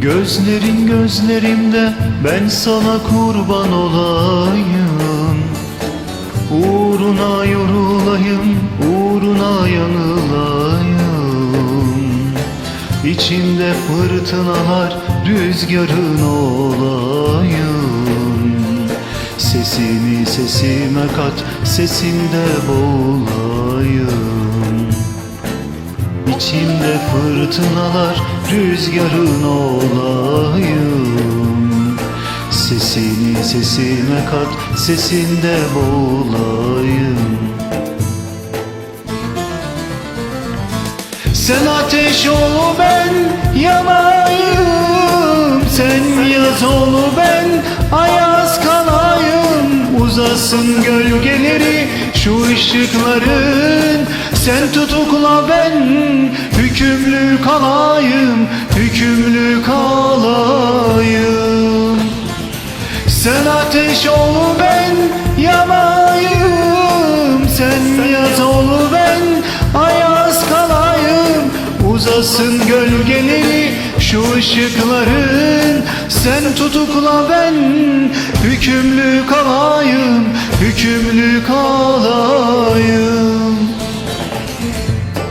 Gözlerin gözlerimde ben sana kurban olayım. Uğruna yorulayım, uğruna yanılayım. İçimde fırtınalar, rüzgarın olayım. Sesini sesime kat, sesinde boğulayım İçimde fırtınalar, rüzgarın olayım. Sesini sesime kat, sesinde boğulayım Sen ateş ol ben yanayım. Sen yaz ol ben ayaz kalayım. Uzasın gölgeleri şu ışıkların Sen tutukla ben hükümlü kalayım Hükümlü kalayım. Sen ateş ol ben yanayım Sen yaz ol ben ayaz kalayım. Uzasın gölgeleri şu ışıkların. Sen tutukla ben hükümlü kalayım